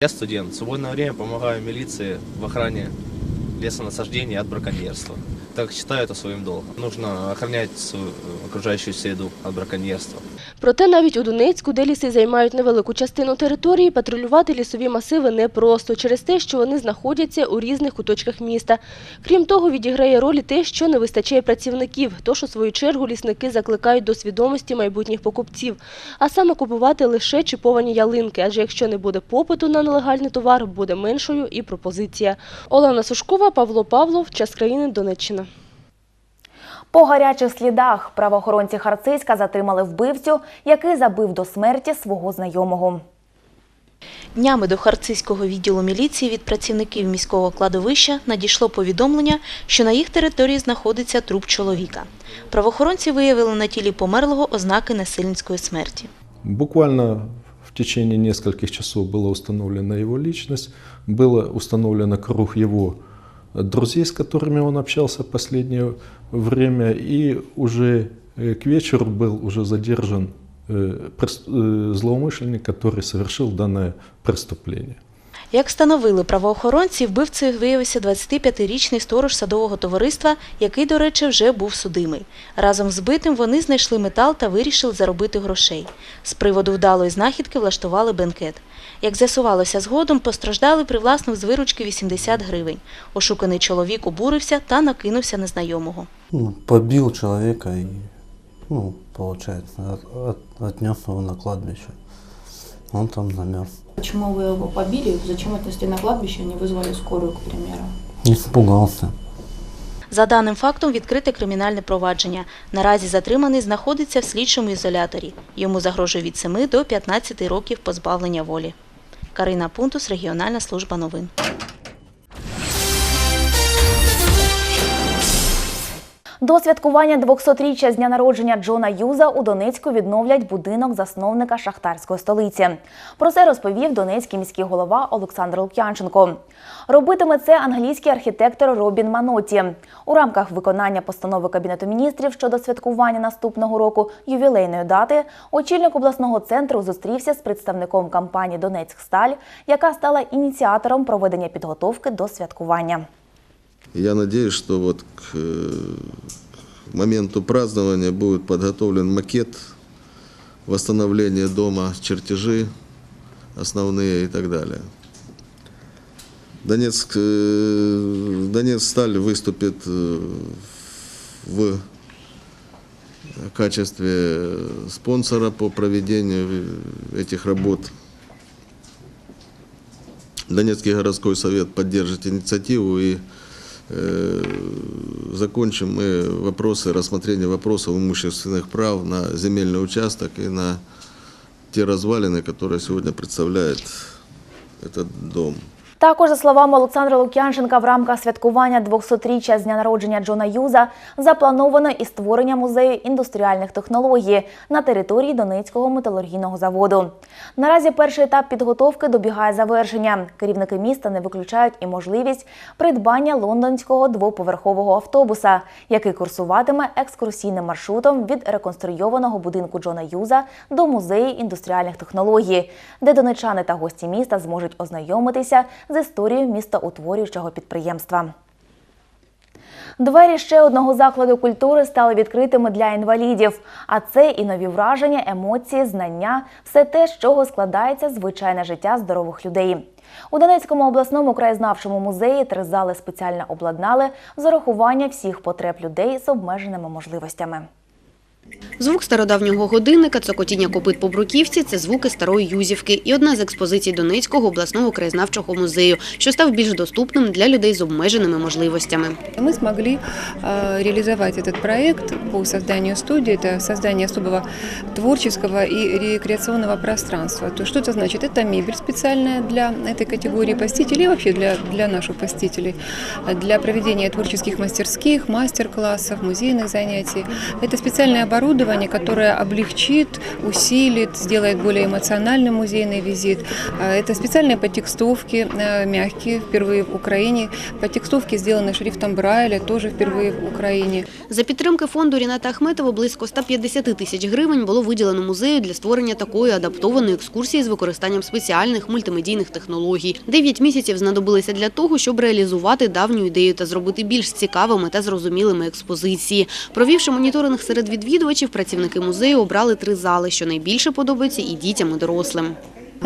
Я студент. В свободное время помогаю милиции в охране лесонасаждения от браконьерства. Так считаю это своим долгом. Нужно охранять свою э, окружающую среду от браконьерства. Проте навіть у Донецьку, де ліси займають невелику частину території, патрулювати лісові масиви непросто через те, що вони знаходяться у різних куточках міста. Крім того, відіграє роль те, що не вистачає працівників, тож у свою чергу лісники закликають до свідомості майбутніх покупців, а саме купувати лише чіповані ялинки, адже якщо не буде попиту на нелегальний товар, буде меншою і пропозиція. Олена Сушкова, Павло Павлов, Час країни, Донеччина. По гарячих слідах правоохоронці Харциська затримали вбивцю, який забив до смерті свого знайомого. Днями до Харцизького відділу міліції від працівників міського кладовища надійшло повідомлення, що на їх території знаходиться труп чоловіка. Правоохоронці виявили на тілі померлого ознаки насильницької смерті. Буквально в течение нескольких часов была установлена его личность, было установлено круг его друзей, с которыми он общался в последнее время, и уже э, к вечеру был уже задержан э, прес- э, злоумышленник, который совершил данное преступление. Як встановили правоохоронці, вбивцею виявився 25-річний сторож садового товариства, який, до речі, вже був судимий. Разом з битим вони знайшли метал та вирішили заробити грошей. З приводу вдалої знахідки влаштували бенкет. Як з'ясувалося згодом, постраждали привласнив з виручки 80 гривень. Ошуканий чоловік обурився та накинувся на знайомого. Ну, побил человека и, ну, получается, от- от- отнес его на кладбище. Он там замерз. Почему вы его побили? Зачем это если на кладбище не вызвали скорую, к примеру? Испугался. За даним фактом відкрите кримінальне провадження. Наразі затриманий знаходиться в слідчому ізоляторі. Йому загрожує від 7 до 15 років позбавлення волі. Карина Пунтус, Регіональна служба новин. До святкування 200-річчя з дня народження Джона Юза у Донецьку відновлять будинок засновника шахтарської столиці. Про це розповів донецький міський голова Олександр Лук'янченко. Робитиме це англійський архітектор Робін Маноті. У рамках виконання постанови Кабінету міністрів щодо святкування наступного року ювілейної дати очільник обласного центру зустрівся з представником компанії Донецьксталь, яка стала ініціатором проведення підготовки до святкування. Я надеюсь, что вот к э, моменту празднования будет подготовлен макет восстановления дома, чертежи основные и так далее. Донецк, э, Донецсталь выступит э, в качестве спонсора по проведению этих работ. Донецкий городской совет поддержит инициативу и закончим мы вопросы, рассмотрение вопросов имущественных прав на земельный участок и на те развалины, которые сегодня представляет этот дом. Також, за словами Олександра Лук'янченка, в рамках святкування 200-річчя з дня народження Джона Юза заплановано і створення музею індустріальних технологій на території Донецького металургійного заводу. Наразі перший етап підготовки добігає завершення. Керівники міста не виключають і можливість придбання лондонського двоповерхового автобуса, який курсуватиме екскурсійним маршрутом від реконструйованого будинку Джона Юза до музею індустріальних технологій, де донечани та гості міста зможуть ознайомитися з історією містоутворюючого підприємства. Двері ще одного закладу культури стали відкритими для інвалідів. А це і нові враження, емоції, знання все те, з чого складається звичайне життя здорових людей. У Донецькому обласному краєзнавчому музеї три зали спеціально обладнали з урахування всіх потреб людей з обмеженими можливостями. Звук стародавнього годинника, цокотіння копит по бруківці – це звуки старої Юзівки і одна з експозицій Донецького обласного краєзнавчого музею, що став більш доступним для людей з обмеженими можливостями. Мы смогли э, реализовать этот проект по созданию студии, это создание особого творческого и рекреационного пространства. То что это значит? Это мебель специальная для этой категории посетителей и вообще для, для наших посетителей, э, для проведения творческих мастерских, мастер-классов, музейных занятий. Это специальное оборудование оборудование, которое облегчит, усилит, сделает более эмоциональным музейный визит. А, Это специальные подтекстовки, э, мягкие, впервые в Украине. Подтекстовки сделаны шрифтом Брайля, тоже впервые в Україні. За підтримки фонду Ріната Ахметова близько 150 тисяч гривень було виділено музею для створення такої адаптованої екскурсії з використанням спеціальних мультимедійних технологій. Дев'ять місяців знадобилися для того, щоб реалізувати давню ідею та зробити більш цікавими та зрозумілими експозиції. Провівши моніторинг серед відвідувачів, працівники музею обрали три зали, що найбільше подобається і дітям, і дорослим.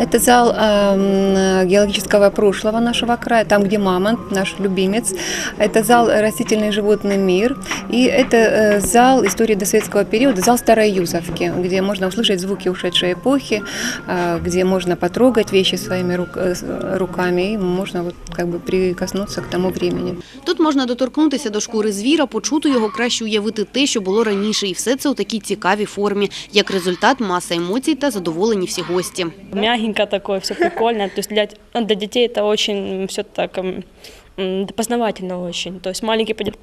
Это зал эм, геологического прошлого нашего края, там, где мамонт, наш любимец. Это зал растительный и животный мир. И это э, зал истории досоветского периода, зал Старой Юзовки, где можно услышать звуки ушедшей эпохи, э, где можно потрогать вещи своими рук- э, с- руками и можно вот как бы прикоснуться к тому времени. Тут можна доторкнутися до шкури звіра, почути його, краще уявити те, що було раніше. І все це у такій цікавій формі. Як результат, маса емоцій та задоволені всі гості. Мягенько такое, все прикольно. То есть для, ну, для детей это очень все так познавательно очень. То есть маленький пойдет,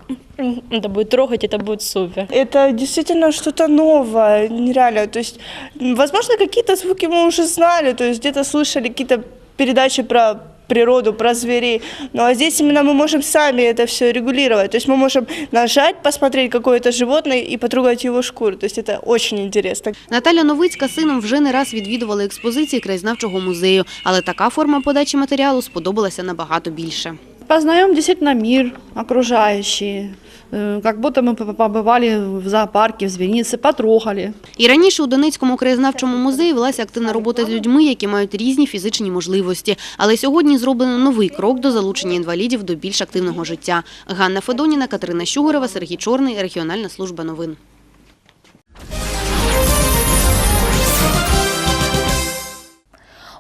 это будет трогать, это будет супер. Это действительно что-то новое, нереально. То есть, возможно, какие-то звуки мы уже знали, то есть где-то слышали какие-то передачи про природу, про зверей. Ну а здесь именно мы можем сами это все регулировать. То есть мы можем нажать, посмотреть какое-то животное и потрогать его шкуру. То есть это очень интересно. Наталя Новицька з сином вже не раз відвідували експозиції краєзнавчого музею, але така форма подачі матеріалу сподобалася набагато більше. Познаем действительно мир окружающий. Э, Как будто мы п- побывали в зоопарке, в зверинице, потрогали. І раніше у Донецькому краєзнавчому музеї велася активна робота з людьми, які мають різні фізичні можливості. Але сьогодні зроблено новий крок до залучення інвалідів до більш активного життя. Ганна Федоніна, Катерина Щугорева, Сергій Чорний, Регіональна служба новин.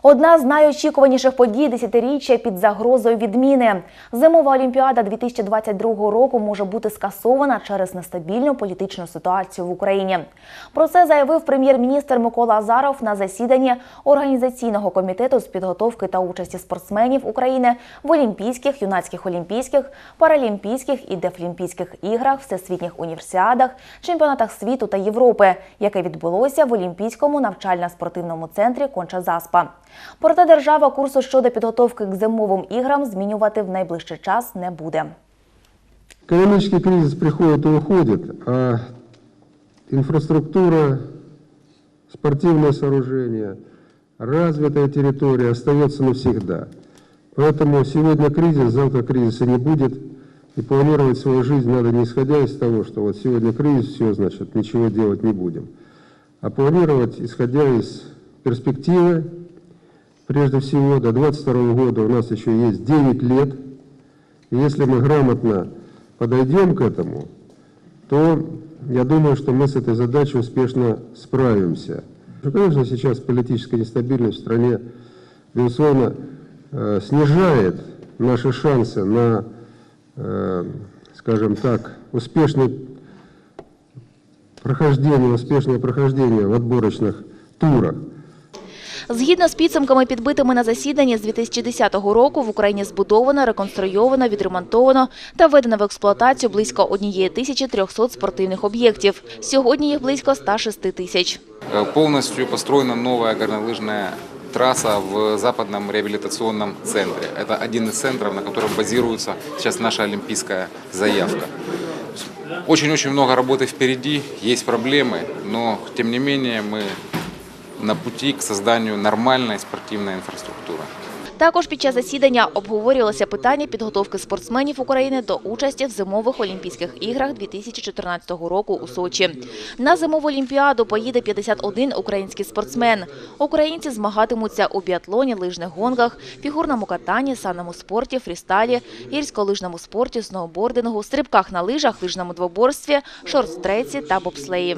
Одна з найочікуваніших подій десятиріччя під загрозою відміни. Зимова олімпіада 2022 року може бути скасована через нестабільну політичну ситуацію в Україні. Про це заявив прем'єр-міністр Микола Азаров на засіданні організаційного комітету з підготовки та участі спортсменів України в Олімпійських, юнацьких олімпійських, паралімпійських і дефлімпійських іграх, всесвітніх універсіадах, чемпіонатах світу та Європи, яке відбулося в Олімпійському навчально-спортивному центрі Конча Заспа. Проте держава курсу щодо підготовки к зимовим іграм змінювати в найближчий час не буде. Экономический кризис приходит и уходит, а инфраструктура, спортивное сооружение, развитая территория остается навсегда. Поэтому сегодня кризис, завтра кризиса не будет. И планировать свою жизнь надо не исходя из того, что вот сегодня кризис, все, значит, ничего делать не будем. А планировать, исходя из перспективы, прежде всего, до 2022 года у нас еще есть 9 лет. И если мы грамотно подойдем к этому, то я думаю, что мы с этой задачей успешно справимся. Ну, конечно, сейчас политическая нестабильность в стране, безусловно, э, снижает наши шансы на, э, скажем так, успешное прохождение, успешное прохождение в отборочных турах. Згідно з підсумками, підбитими на засіданні з 2010 року, в Україні збудовано, реконструйовано, відремонтовано та введено в експлуатацію близько 1300 спортивних об'єктів. Сьогодні їх близько 106 тисяч. Э, Полностью построена новая горнолыжная трасса в западном реабилитационном центре. Это один из центров, на котором базируется сейчас наша олимпийская заявка. Очень-очень много работы впереди, есть проблемы, но тем не менее мы на пути к созданию нормальной спортивной инфраструктуры. Також під час засідання обговорювалося питання підготовки спортсменів України до участі в зимових Олімпійських іграх 2014 року у Сочі. На зимову олімпіаду поїде 51 український спортсмен. Українці змагатимуться у біатлоні, лижних гонках, фігурному катанні, санному спорті, фрістайлі, гірськолижному спорті, сноубордингу, стрибках на лижах, лижному двоборстві, шорт-треці та бобслеї.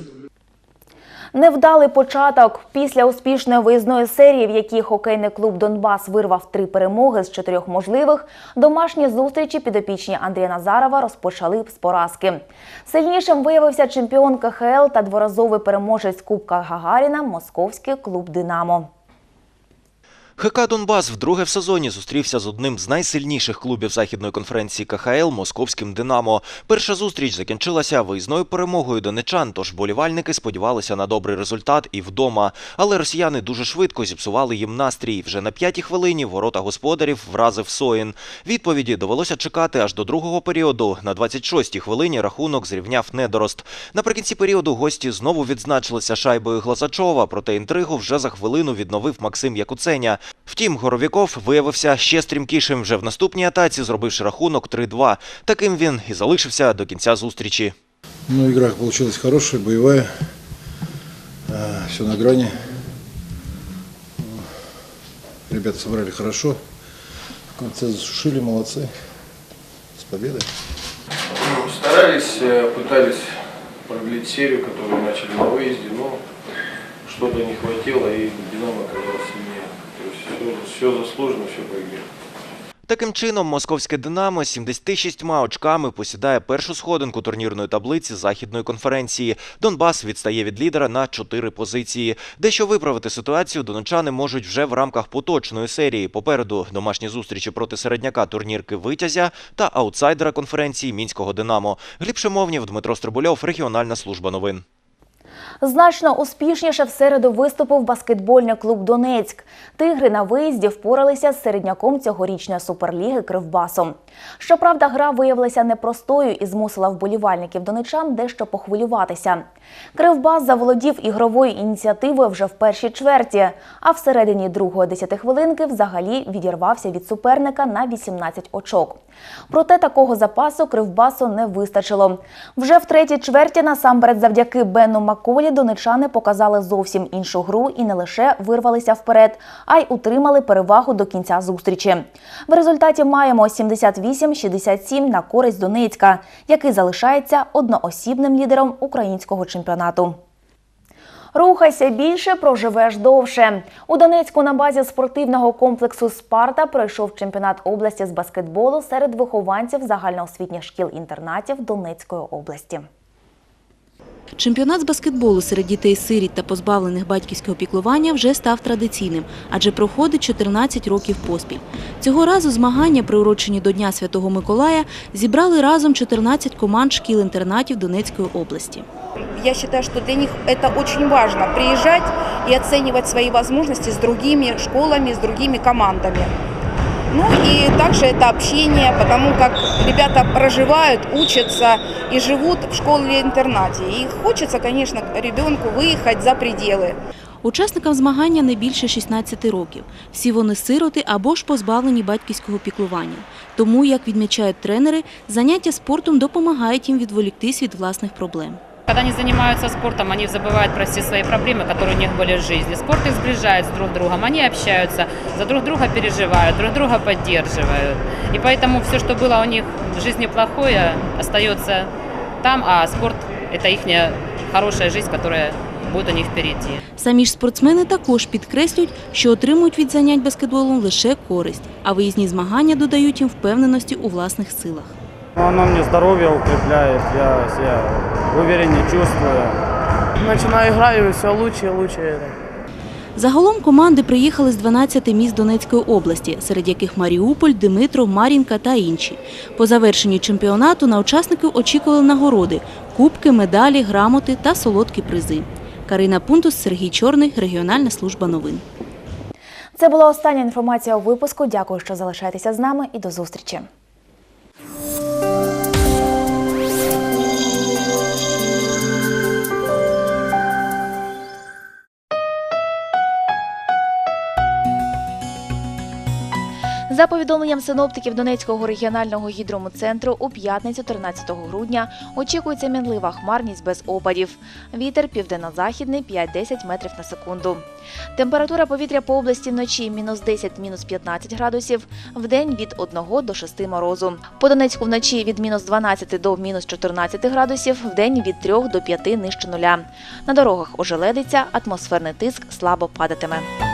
Невдалий початок. Після успішної виїзної серії, в якій хокейний клуб «Донбас» вирвав три перемоги з чотирьох можливих, домашні зустрічі підопічні Андрія Назарова розпочали з поразки. Сильнішим виявився чемпіон КХЛ та дворазовий переможець Кубка Гагаріна – московський клуб «Динамо». ХК Донбас вдруге в сезоні зустрівся з одним з найсильніших клубів західної конференції КХЛ Московським Динамо. Перша зустріч закінчилася виїзною перемогою донечан, тож болівальники сподівалися на добрий результат і вдома. Але росіяни дуже швидко зіпсували їм настрій. Вже на п'ятій хвилині ворота господарів вразив Соїн. Відповіді довелося чекати аж до другого періоду. На 26-й хвилині рахунок зрівняв недорост. Наприкінці періоду гості знову відзначилися шайбою Глазачова, проте інтригу вже за хвилину відновив Максим Якуценя. Втім, Горовіков виявився ще стрімкішим вже в наступній атаці, зробивши рахунок 3-2. Таким він і залишився до кінця зустрічі. Ну, игра получилась хорошая, боевая. Все на грани. Ребята собрали хорошо. В конце засушили, молодцы. С победой. Старались, э, пытались продлить серию, которую начали на выезде, но что-то не хватило, и Динамо оказалось сильнее. Все, заслуженно, все по. Таким чином, московське Динамо 76 очками посідає першу сходинку турнірної таблиці західної конференції. Донбас відстає від лідера на 4 позиції. Дещо виправити ситуацію донечани можуть вже в рамках поточної серії. Попереду домашні зустрічі проти середняка турнірки Витязя та аутсайдера конференції мінського Динамо. Гліб Шимовнів, Дмитро Стрибульов, регіональна служба новин. Значно успішніше в середу виступив баскетбольний клуб Донецьк. Тигри на виїзді впоралися з середняком цьогорічної суперліги Кривбасом. Щоправда, гра виявилася непростою і змусила вболівальників донечан дещо похвилюватися. Кривбас заволодів ігровою ініціативою вже в першій чверті, а всередині другої десятихвилинки взагалі відірвався від суперника на 18 очок. Проте такого запасу Кривбасу не вистачило. Вже в третій чверті насамперед завдяки Бену Маколі донечани показали зовсім іншу гру і не лише вирвалися вперед, а й утримали перевагу до кінця зустрічі. В результаті маємо 78-67 на користь Донецька, який залишається одноосібним лідером українського чемпіонату. Рухайся більше, проживеш довше. У Донецьку на базі спортивного комплексу Спарта пройшов чемпіонат області з баскетболу серед вихованців загальноосвітніх шкіл-інтернатів Донецької області. Чемпіонат з баскетболу серед дітей-сиріт та позбавлених батьківського піклування вже став традиційним, адже проходить 14 років поспіль. Цього разу змагання, приурочені до Дня Святого Миколая, зібрали разом 14 команд шкіл-інтернатів Донецької області. Я считаю, что для них это очень важно – приезжать и оценивать свои возможности с другими школами, с другими командами. Ну и также это общение, потому как ребята проживают, учатся и живут в школе-интернате. И хочется, конечно, ребенку выехать за пределы. Учасникам змагання не більше 16 років. Всі вони сироти або ж позбавлені батьківського піклування. Тому, як відмічають тренери, заняття спортом допомагають їм відволіктись від власних проблем. Когда они занимаются спортом, они забывают про все свои проблемы, которые у них были в жизни. Спорт их сближает с друг другом, они общаются, за друг друга переживают, друг друга поддерживают. И поэтому все, что было у них в жизни плохое, остается там, а спорт – это их хорошая жизнь, которая буде у них впереді. Самі ж спортсмени також підкреслюють, що отримують від занять баскетболом лише користь, а виїзні змагання додають їм впевненості у власних силах. Ну, Оно мне здоровье укрепляет, я себя увереннее чувствую. Начинаю играть, и все лучше и лучше. Загалом команди приїхали з 12 міст Донецької області, серед яких Маріуполь, Димитров, Мар'їнка та інші. По завершенню чемпіонату на учасників очікували нагороди – кубки, медалі, грамоти та солодкі призи. Карина Пунтус, Сергій Чорний, регіональна служба новин. Це була остання інформація у випуску. Дякую, що залишаєтеся з нами і до зустрічі. За повідомленням синоптиків Донецького регіонального гідромцентру, у п'ятницю 13 грудня очікується мінлива хмарність без опадів. Вітер південно-західний 5-10 метрів на секунду. Температура повітря по області вночі мінус 10, мінус 15 градусів, вдень від 1 до 6 морозу. По Донецьку вночі від мінус 12 до мінус 14 градусів, вдень від 3 до 5 нижче нуля. На дорогах ожеледиться, атмосферний тиск слабо падатиме.